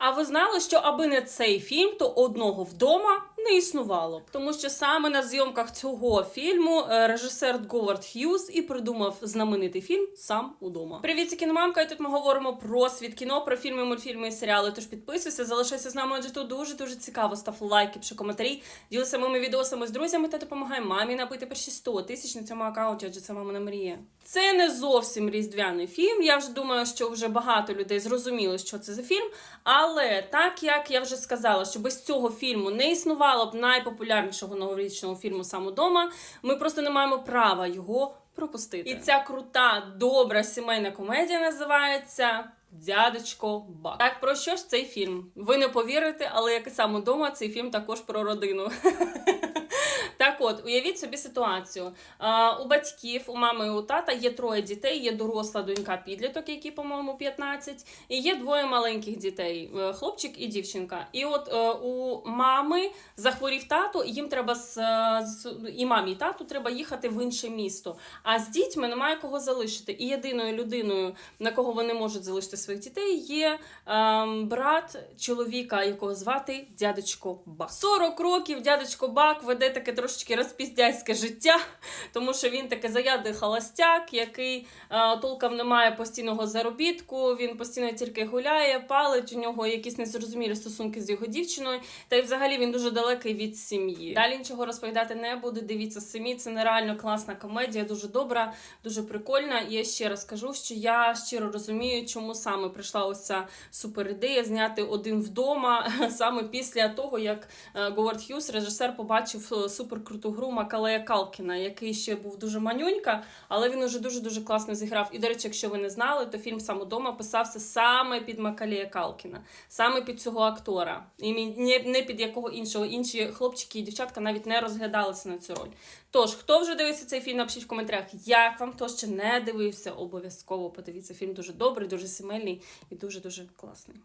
А ви знали, що аби не цей фільм, то одного вдома не існувало. Тому що саме на зйомках цього фільму е, режисер Говард Х'юз і придумав знаменитий фільм сам удома. Привіт, це кіномамка. І тут ми говоримо про світ кіно, про фільми, мультфільми і серіали. Тож підписуйся, залишайся з нами, адже тут дуже дуже цікаво. Став лайки, пиши коментарі, ділися моїми відосами з друзями та допомагай мамі набити перші 100 тисяч на цьому аккаунті, адже це мамина мрія. Це не зовсім різдвяний фільм. Я вже думаю, що вже багато людей зрозуміли, що це за фільм. Але так як я вже сказала, що без цього фільму не існувало б найпопулярнішого новорічного фільму саме вдома ми просто не маємо права його пропустити. І ця крута, добра сімейна комедія називається. Дядечко Бак. Так про що ж цей фільм? Ви не повірите, але як і саме удома, цей фільм також про родину. Так от, уявіть собі ситуацію. А, у батьків, у мами і у тата є троє дітей, є доросла донька підліток, який, по-моєму, 15, і є двоє маленьких дітей е, хлопчик і дівчинка. І от е, у мами захворів тато, і їм треба з, е, з і мамі, і тату треба їхати в інше місто. А з дітьми немає кого залишити. І єдиною людиною, на кого вони можуть залишити своїх дітей, є ем, брат чоловіка, якого звати дядечко Бак. 40 років дядечко Бак веде таке трошечки розпіздяйське життя, тому що він таке заядний холостяк, який е, толком не має постійного заробітку. Він постійно тільки гуляє, палить. У нього якісь незрозумілі стосунки з його дівчиною. Та й взагалі він дуже далекий від сім'ї. Далі нічого розповідати не буду. Дивіться самі. Це нереально класна комедія, дуже добра, дуже прикольна. І я ще раз кажу, що я щиро розумію, чому саме прийшла ось ця супер ідея зняти один вдома саме після того, як е, Говард Х'юз, режисер, побачив е, суперкруту гру Макалея Калкіна, який ще був дуже манюнька, але він уже дуже дуже класно зіграв. І до речі, якщо ви не знали, то фільм сам удома писався саме під Макалея Калкіна, саме під цього актора, і не, під якого іншого. Інші хлопчики і дівчатка навіть не розглядалися на цю роль. Тож, хто вже дивився цей фільм, напишіть в коментарях, як вам хто ще не дивився, обов'язково подивіться. Фільм дуже добрий, дуже сімейний і дуже дуже класний.